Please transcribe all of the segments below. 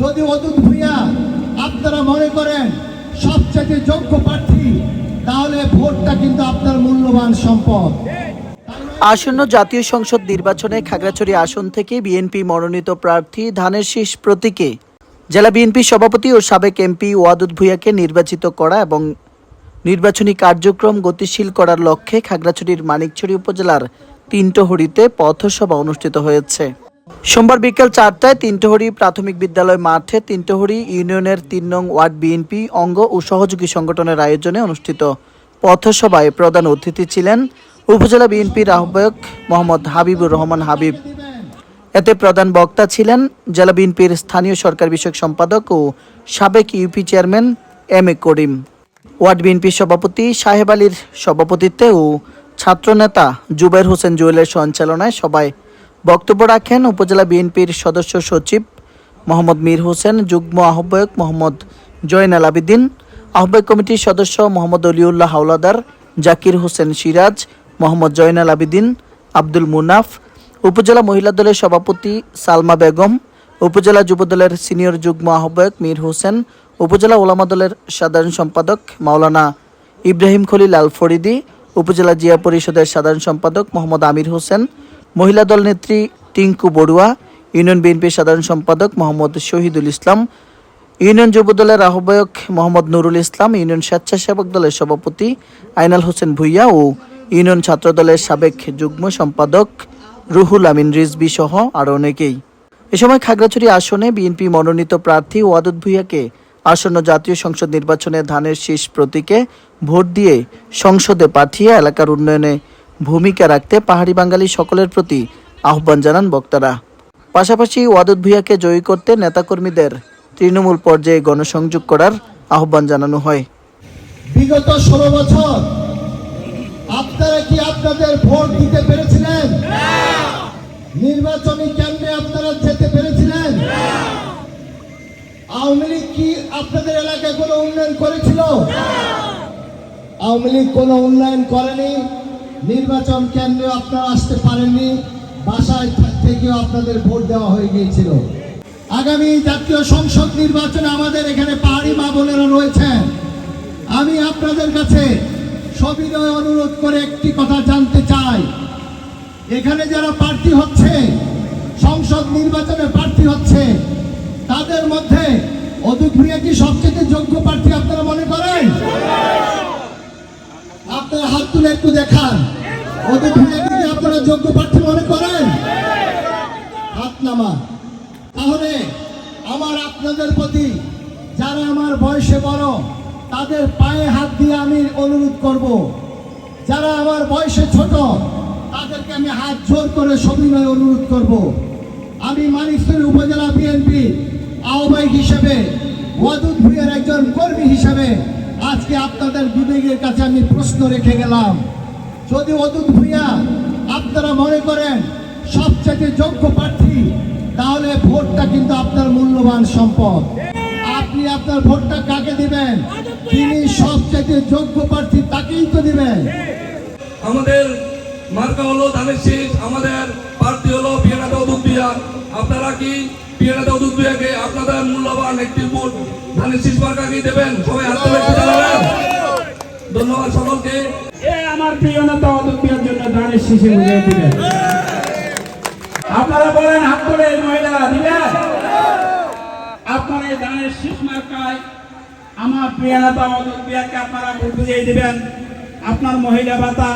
যদি অদূত ভূঁইয়া আপনারা মনে করেন সবচেয়ে যোগ্য প্রার্থী, তাহলে ভোটটা কিন্তু আপনার মূল্যবান সম্পদ। আসন্ন জাতীয় সংসদ নির্বাচনে খাগড়াছড়ি আসন থেকে বিএনপি মনোনীত প্রার্থী ধানের শীষ প্রতীকে জেলা বিএনপি সভাপতি ও সাবেক এমপি ওয়াদুদ ভূঁইয়াকে নির্বাচিত করা এবং নির্বাচনী কার্যক্রম গতিশীল করার লক্ষ্যে খাগড়াছড়ির মানিকছড়ি উপজেলার তিনটহড়িতে পথসভা অনুষ্ঠিত হয়েছে। সোমবার বিকেল চারটায় তিনটহড়ি প্রাথমিক বিদ্যালয় মাঠে তিনটহড়ি ইউনিয়নের তিন নং ওয়ার্ড বিএনপি অঙ্গ ও সহযোগী সংগঠনের আয়োজনে অনুষ্ঠিত পথসভায় প্রধান অতিথি ছিলেন উপজেলা বিএনপির আহ্বায়ক মোহাম্মদ হাবিবুর রহমান হাবিব। এতে প্রধান বক্তা ছিলেন জেলা বিএনপির স্থানীয় সরকার বিষয়ক সম্পাদক ও সাবেক UP chairman M A Karim. Ward বিএনপির সভাপতি সাহেব আলীর সভাপতিত্বে ও ছাত্রনেতা জুবাইর হোসেন জুয়েলের সঞ্চালনায় সবাই বক্তব্য রাখেন উপজেলা বিএনপির সদস্য সচিব মোহাম্মদ মীর হোসেন, যুগ্ম আহ্বায়ক মোহাম্মদ জয়নাল আবিদিন, আহ্বায়ক কমিটির সদস্য মোহাম্মদ অলিউল্লাহ হাওলাদার, জাকির হোসেন সিরাজ, মোহাম্মদ জয়নাল আবিদিন, আব্দুল মুনাফ, উপজেলা মহিলা দলের সভাপতি সালমা বেগম, উপজেলা যুবদলের সিনিয়র যুগ্ম আহ্বায়ক মীর হোসেন, উপজেলা ওলামা দলের সাধারণ সম্পাদক মাওলানা ইব্রাহিম খলিল আল ফরিদি উপজেলা জিয়া পরিষদের সাধারণ সম্পাদক মোহাম্মদ আমির হোসেন মহিলা দল নেত্রী টিঙ্কু বড়ুয়া, ইউনিয়ন বিএনপির সাধারণ সম্পাদক মোহাম্মদ শহীদুল ইসলাম, ইউনিয়ন যুব দলের আহ্বায়ক মোহাম্মদ নুরুল ইসলাম, ইউনিয়ন স্বেচ্ছাসেবক দলের সভাপতি আইনাল হোসেন ভুইয়া ও ইউনিয়ন ছাত্র দলের সাবেক যুগ্ম সম্পাদক রুহুল আমিন রিজবি সহ আরও অনেকেই। এ সময় খাগড়াছড়ি আসনে বিএনপি মনোনীত প্রার্থী ওয়াদুদ ভুইয়াকে আসন্ন জাতীয় সংসদ নির্বাচনে ধানের শীষ প্রতীকে ভোট দিয়ে সংসদে পাঠিয়ে এলাকার উন্নয়নে ভূমিকা রাখতে পাহাড়ি বাঙালি সকলের প্রতি আহ্বান জানান বক্তারা। পাশাপাশি ওয়াদুদ ভুইয়াকে জয়ী করতে নেতাকর্মীদের তৃণমূল পর্যায়ে গণসংযোগ করার আহ্বান জানানো হয়। বিগত ষোলো বছর আপনারা কি আপনাদের ভোট দিতে পেরেছিলেন? নির্বাচনী কেন্দ্রে আপনারা যেতে পেরেছিলেন? আওয়ামী লীগ কি আপনাদের এলাকায় কোনো উন্নয়ন করেছিল? আওয়ামী লীগ কোনো উন্নয়ন করেনি? নির্বাচন কেন্দ্রে আপনারা আসতে পারেননি, বাসায় থেকেও আপনাদের ভোট দেওয়া হয়ে গিয়েছিল। আগামী জাতীয় সংসদ নির্বাচনে আমাদের এখানে পাহাড়ি মা বোনেরা রয়েছেন। আমি আপনাদের কাছে সবিনয় অনুরোধ করে একটি কথা জানতে চাই। এখানে যারা প্রার্থী হচ্ছে সংসদ নির্বাচনে প্রার্থী হচ্ছে তাদের মধ্যে অদূত ভূঁইয়া কি সবচেয়ে যোগ্য প্রার্থী আপনারা মনে করেন আপনারা হাত তুলে একটু দেখান। ওদের ভূঁইয়াকে কি আপনারা যোগ্য প্রার্থী মনে করেন? হাত নামা তাহলে আমার আপনাদের প্রতি যারা আমার বয়সে বড়, তাদের পায়ে হাত দিয়ে আমি অনুরোধ করব। যারা আমার বয়সে ছোট, তাদেরকে আমি হাত জোর করে সবিনয় অনুরোধ করব। আমি মানিকপুর উপজেলা বিএনপি আহ্বায়ক হিসেবে, ওয়াদুদ ভুইয়ের একজন কর্মী হিসেবে আজকে আপনাদের বিবেকের কাছে আমি প্রশ্ন রেখে গেলাম। যদি অদূত ভূঁইয়া আপনারা মনে করেন সবচেয়ে যোগ্য প্রার্থী, তাহলে ভোটটা কিন্তু আপনার মূল্যবান সম্পদ। আপনি আপনার ভোটটা কাকে দিবেন? তিনি সবচেয়ে যোগ্য প্রার্থী তাকেই তো দিবেন। আমাদের মার্কা হলো ধানের আমাদের প্রার্থী হলো পিয়ানাদা আপনারা কি পিয়ানাদা উদুবিয়াকে আপনাদের মূল্যবান একটি ভোট ধানের শীষ দেবেন? সবাই হাত তুলে ধন্যবাদ সকলকে। এ আমার প্রিয় নেতা জন্য দানের শিশু বুঝিয়ে দিবেন আপনারা বলেন হাত তুলে এই মহিলারা দিবেন আপনারা এই দানের শীষ মার্কায় আমার প্রিয় নেতা অদম্বিয়াকে আপনারা বুঝিয়ে দিবেন। আপনার মহিলা ভাতা,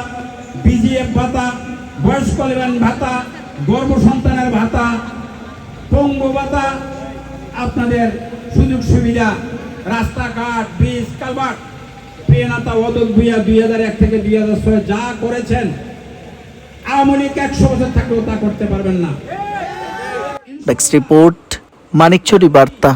বিজিএফ ভাতা, বয়স্ক ভাতা গর্ভ সন্তানের ভাতা, পঙ্গু ভাতা, আপনাদের সুযোগ সুবিধা, রাস্তাঘাট ব্রিজ কালভার্ট প্রিয়নাতা অদল ভুইয়া দুই হাজার এক থেকে দুই হাজার ছয় যা করেছেন, আওয়ামী লীগ একশো বছর থাকলেও তা করতে পারবেন না। রিপোর্ট মানিকছড়ি বার্তা